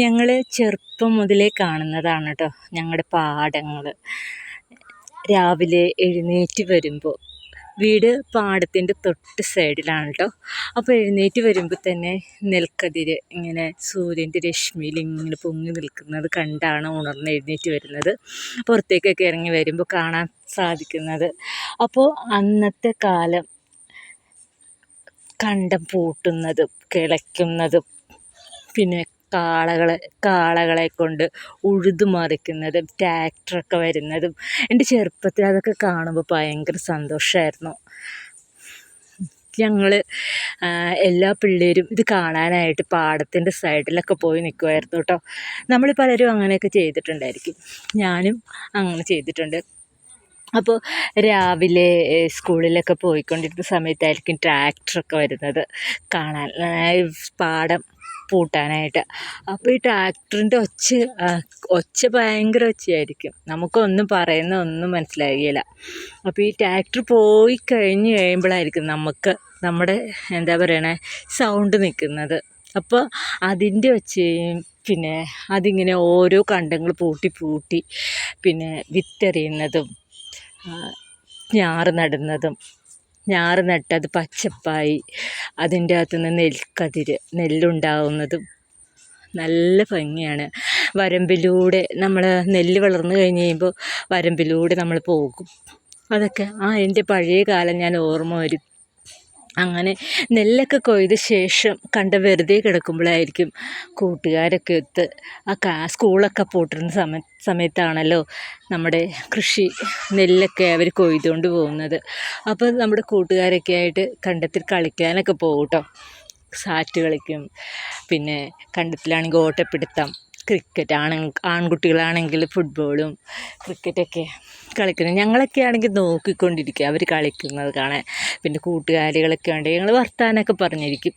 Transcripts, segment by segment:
ഞങ്ങൾ ചെറുപ്പം മുതലേ കാണുന്നതാണ് കേട്ടോ ഞങ്ങളുടെ പാടങ്ങൾ രാവിലെ എഴുന്നേറ്റ് വരുമ്പോൾ വീട് പാടത്തിന്റെ തൊട്ട് സൈഡിലാണ് കേട്ടോ അപ്പോൾ എഴുന്നേറ്റ് വരുമ്പോൾ തന്നെ നെൽക്കതിര് ഇങ്ങനെ സൂര്യന്റെ രശ്മിയിൽ ഇങ്ങനെ പൊങ്ങി നിൽക്കുന്നത് കണ്ടാണ് ഉണർന്ന് എഴുന്നേറ്റ് വരുന്നത്. പുറത്തേക്കൊക്കെ ഇറങ്ങി വരുമ്പോൾ കാണാൻ സാധിക്കുന്നത്. അപ്പോൾ അന്നത്തെ കാലം കണ്ടം പൂട്ടുന്നതും കിളയ്ക്കുന്നതും പിന്നെ കാളകളെ കാളകളെ കൊണ്ട് ഉഴുതു മറിക്കുന്നതും ട്രാക്ടറൊക്കെ വരുന്നതും എന്റെ ചെറുപ്പത്തിൽ അതൊക്കെ കാണുമ്പോൾ ഭയങ്കര സന്തോഷമായിരുന്നു ഞങ്ങൾ എല്ലാ പിള്ളേരും ഇത് കാണാനായിട്ട് പാടത്തിന്റെ സൈഡിലൊക്കെ പോയി നിൽക്കുമായിരുന്നു കേട്ടോ നമ്മൾ പലരും അങ്ങനെയൊക്കെ ചെയ്തിട്ടുണ്ടായിരിക്കും. ഞാനും അങ്ങനെ ചെയ്തിട്ടുണ്ട്. അപ്പോൾ രാവിലെ സ്കൂളിലൊക്കെ പോയിക്കൊണ്ടിരുന്ന സമയത്തായിരിക്കും ട്രാക്ടറൊക്കെ വരുന്നത്. കാണാൻ പാടം പൂട്ടാനായിട്ട്. അപ്പോൾ ഈ ട്രാക്ടറിന്റെ ഒച്ച ഒച്ച ഭയങ്കര ഒച്ചയായിരിക്കും. നമുക്കൊന്നും പറയുന്ന ഒന്നും മനസ്സിലാകില്ല അപ്പോൾ ഈ ട്രാക്ടർ പോയി കഴിഞ്ഞ് കഴിയുമ്പോഴായിരിക്കും നമുക്ക് നമ്മുടെ എന്താ പറയണേ സൗണ്ട് നിൽക്കുന്നത്. അപ്പോൾ അതിന്റെ ഒച്ചയും പിന്നെ അതിങ്ങനെ ഓരോ കണ്ടങ്ങൾ പൂട്ടി പൂട്ടി പിന്നെ വിത്തെറിയുന്നതും ഞാറ് നടുന്നതും ഞാറ് നട്ടത് പച്ചപ്പായി. അതിന്റെ അകത്തുനിന്ന് നെൽക്കതിര് നെല്ലുണ്ടാവുന്നതും നല്ല ഭംഗിയാണ്. വരമ്പിലൂടെ നമ്മൾ നെല്ല് വളർന്നു കഴിഞ്ഞ് കഴിയുമ്പോൾ വരമ്പിലൂടെ നമ്മൾ പോകും. അതൊക്കെ ആ എന്റെ പഴയ കാലം ഞാൻ ഓർമ്മ വരും അങ്ങനെ നെല്ലൊക്കെ കൊയ്ത ശേഷം കണ്ട വെറുതെ കിടക്കുമ്പോഴായിരിക്കും കൂട്ടുകാരൊക്കെ ഒത്ത് ആ കാ സ്കൂളൊക്കെ പൂട്ടുന്ന സമയ സമയത്താണല്ലോ നമ്മുടെ കൃഷി നെല്ലൊക്കെ അവർ കൊയ്തുകൊണ്ട് പോകുന്നത്. അപ്പോൾ നമ്മുടെ കൂട്ടുകാരൊക്കെ ആയിട്ട് കണ്ടത്തിൽ കളിക്കാനൊക്കെ പോകും കേട്ടോ സാറ്റ് കളിക്കും. പിന്നെ കണ്ടത്തിലാണെങ്കിൽ ഓട്ടപ്പിടുത്തം. ക്രിക്കറ്റ് ആണ് ആൺകുട്ടികളാണെങ്കിൽ ഫുട്ബോളും ക്രിക്കറ്റൊക്കെ കളിക്കുന്നത്. ഞങ്ങളൊക്കെ ആണെങ്കിൽ നോക്കിക്കൊണ്ടിരിക്കുക അവർ കളിക്കുന്നത് കാണാൻ. പിന്നെ കൂട്ടുകാരികളൊക്കെ ഉണ്ടെങ്കിൽ ഞങ്ങൾ വർത്താനമൊക്കെ പറഞ്ഞിരിക്കും.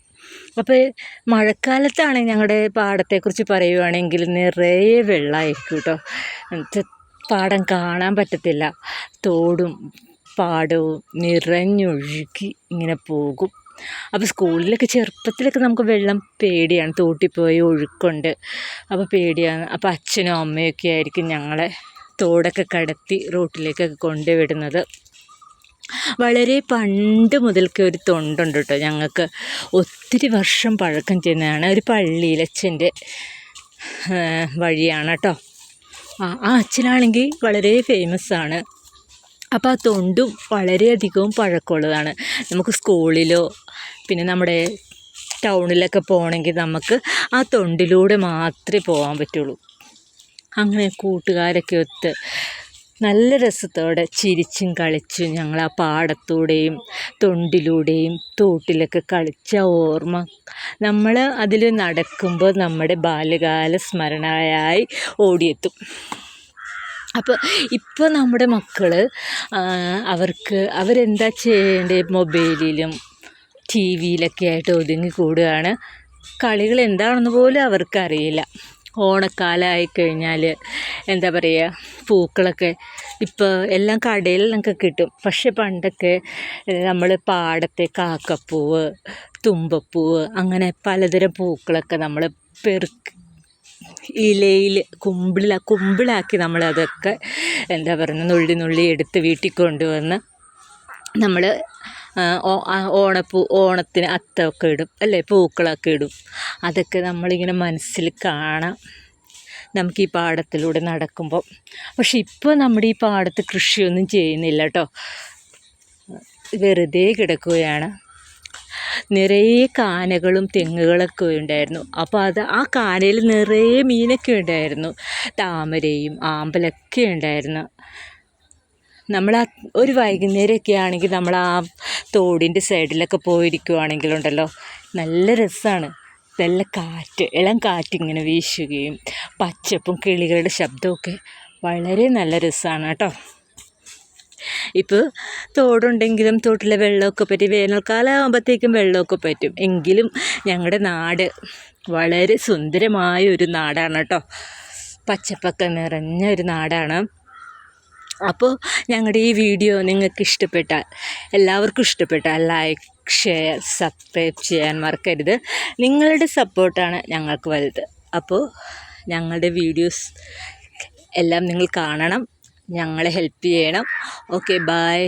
അപ്പോൾ മഴക്കാലത്താണ് ഞങ്ങളുടെ പാടത്തെക്കുറിച്ച് പറയുവാണെങ്കിൽ നിറയെ വെള്ളമായിരിക്കും കേട്ടോ. പാടം കാണാൻ പറ്റത്തില്ല. തോടും പാടവും നിറഞ്ഞൊഴുകി ഇങ്ങനെ പോകും. അപ്പോൾ സ്കൂളിലൊക്കെ ചെറുപ്പത്തിലൊക്കെ നമുക്ക് വെള്ളം പേടിയാണ്. തോട്ടിൽ പോയി ഒഴുക്കുണ്ട്. അപ്പോൾ പേടിയാണ്. അപ്പോൾ അച്ഛനും അമ്മയൊക്കെ ആയിരിക്കും ഞങ്ങളെ തോടൊക്കെ കടത്തി റോട്ടിലേക്കൊക്കെ കൊണ്ടുവിടുന്നത്. വളരെ പണ്ട് മുതൽക്കേ ഒരു തൊണ്ടുണ്ട് കേട്ടോ. ഞങ്ങൾക്ക് ഒത്തിരി വർഷം പഴക്കം ചെയ്യുന്നതാണ് ഒരു പള്ളിയിലച്ഛന്റെ വഴിയാണ് കേട്ടോ. ആ ആ അച്ഛനാണെങ്കിൽ വളരെ ഫേമസ് ആണ്. അപ്പോൾ ആ തൊണ്ടും വളരെയധികവും പഴക്കമുള്ളതാണ്. നമുക്ക് സ്കൂളിലോ പിന്നെ നമ്മുടെ ടൗണിലൊക്കെ പോകണമെങ്കിൽ നമുക്ക് ആ തൊണ്ടിലൂടെ മാത്രമേ പോകാൻ പറ്റുള്ളൂ. അങ്ങനെ കൂട്ടുകാരൊക്കെ ഒത്ത് നല്ല രസത്തോടെ ചിരിച്ചും കളിച്ചും ഞങ്ങൾ ആ പാടത്തൂടെയും തൊണ്ടിലൂടെയും തോട്ടിലൊക്കെ കളിച്ച ഓർമ്മ നമ്മൾ അതിൽ നടക്കുമ്പോൾ നമ്മുടെ ബാല്യകാല സ്മരണയായി ഓടിയെത്തും. അപ്പോൾ ഇപ്പോൾ നമ്മുടെ മക്കൾ അവർക്ക് അവരെന്താ ചെയ്യേണ്ടത്? മൊബൈലിലും ടി വിയിലൊക്കെ ആയിട്ട് ഒതുങ്ങി കൂടുകയാണ്. കളികൾ എന്താണെന്ന് പോലും അവർക്കറിയില്ല. ഓണക്കാലമായി കഴിഞ്ഞാൽ എന്താ പറയുക പൂക്കളൊക്കെ ഇപ്പോൾ എല്ലാം കടയിൽ നിന്നൊക്കെ കിട്ടും. പക്ഷെ പണ്ടൊക്കെ നമ്മൾ പാടത്തെ കാക്കപ്പൂവ് തുമ്പപ്പൂവ് അങ്ങനെ പലതരം പൂക്കളൊക്കെ നമ്മൾ പെറുക്കി ഇലയിൽ കുമ്പിള കുമ്പിളാക്കി നമ്മളതൊക്കെ എന്താ പറയുക നുള്ളി നുള്ളി എടുത്ത് വീട്ടിൽ കൊണ്ടുവന്ന് നമ്മൾ ഓണപ്പൂ ഓണത്തിന് അത്തമൊക്കെ ഇടും അല്ലേ? പൂക്കളൊക്കെ ഇടും. അതൊക്കെ നമ്മളിങ്ങനെ മനസ്സിൽ കാണാം. നമുക്ക് ഈ പാടത്തിലൂടെ നടക്കുമ്പോൾ പക്ഷെ ഇപ്പോൾ നമ്മുടെ ഈ പാടത്ത് കൃഷിയൊന്നും ചെയ്യുന്നില്ല കേട്ടോ. വെറുതെ കിടക്കുകയാണ്. നിറയെ കാനകളും തെങ്ങുകളൊക്കെ ഉണ്ടായിരുന്നു. അപ്പോൾ അത് ആ കാനയിൽ നിറയെ മീനൊക്കെ ഉണ്ടായിരുന്നു. താമരയും ആമ്പലൊക്കെ ഉണ്ടായിരുന്നു. നമ്മൾ ആ ഒരു വൈകുന്നേരമൊക്കെ ആണെങ്കിൽ നമ്മൾ ആ തോടിന്റെ സൈഡിലൊക്കെ പോയിരിക്കുവാണെങ്കിലുണ്ടല്ലോ നല്ല രസമാണ് നല്ല കാറ്റ് ഇളം കാറ്റിങ്ങനെ വീശുകയും പച്ചപ്പും കിളികളുടെ ശബ്ദമൊക്കെ വളരെ നല്ല രസമാണ് കേട്ടോ. ഇപ്പോൾ തോടുണ്ടെങ്കിലും തോട്ടിലെ വെള്ളമൊക്കെ പറ്റി വേനൽക്കാലം ആകുമ്പോഴത്തേക്കും വെള്ളമൊക്കെ പറ്റും. എങ്കിലും ഞങ്ങളുടെ നാട് വളരെ സുന്ദരമായ ഒരു നാടാണ് കേട്ടോ. പച്ചപ്പൊക്കെ നിറഞ്ഞ ഒരു നാടാണ്. അപ്പോൾ ഞങ്ങളുടെ ഈ വീഡിയോ നിങ്ങൾക്ക് ഇഷ്ടപ്പെട്ടാൽ എല്ലാവർക്കും ഇഷ്ടപ്പെട്ടാൽ ലൈക്ക് ഷെയർ സബ്സ്ക്രൈബ് ചെയ്യാൻ മറക്കരുത്. നിങ്ങളുടെ സപ്പോർട്ടാണ് ഞങ്ങൾക്ക് വലുത്. അപ്പോൾ ഞങ്ങളുടെ വീഡിയോസ് എല്ലാം നിങ്ങൾ കാണണം ഞങ്ങളെ ഹെൽപ്പ് ചെയ്യണം. Okay bye